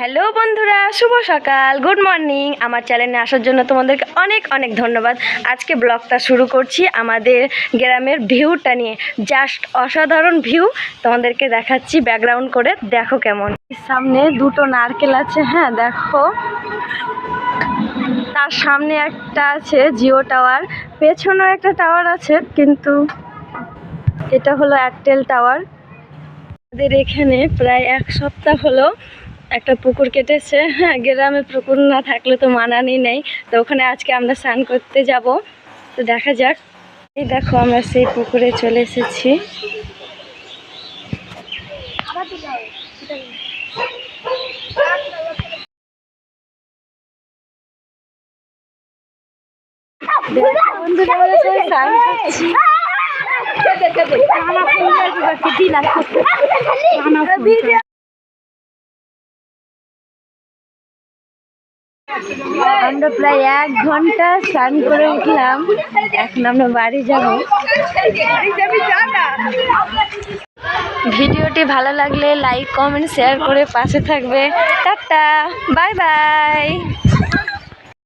Hello বন্ধুরা, শুভ সকাল, good morning. আমার চ্যানেলে আসার জন্য তোমাদেরকে অনেক অনেক ধন্যবাদ। আজকে ব্লগটা শুরু করছি আমাদের গ্রামের ভিউটা নিয়ে। জাস্ট অসাধারণ ভিউ। তোমাদেরকে দেখাচ্ছি ব্যাকগ্রাউন্ড করে। দেখো কেমন। সামনে দুটো নারকেল আছে হ্যাঁ দেখো। তার সামনে একটা আছে, জিও টাওয়ার। পেছনেও একটা টাওয়ার আছে, কিন্তু এটা হলো এয়ারটেল টাওয়ার। আমাদের এখানে প্রায় এক সপ্তাহ হলো একটা পুকুর কেটেছে। হ্যাঁ গ্রামে পুকুর না থাকলে তো মানানি নেই। তো ওখানে আজকে আমরা স্নান করতে যাব। তো দেখা যাক। এই দেখো আমরা সেই পুকুরে চলে এসেছি। বন্ধুরা, স্নান করছি। আমরা প্রায় এক ঘণ্টা স্নান করে উঠলাম। এখন আমরা বাড়ি যাব। ভিডিওটি ভালো লাগলে লাইক, কমেন্ট, শেয়ার করে পাশে থাকবে। Tata, bye bye.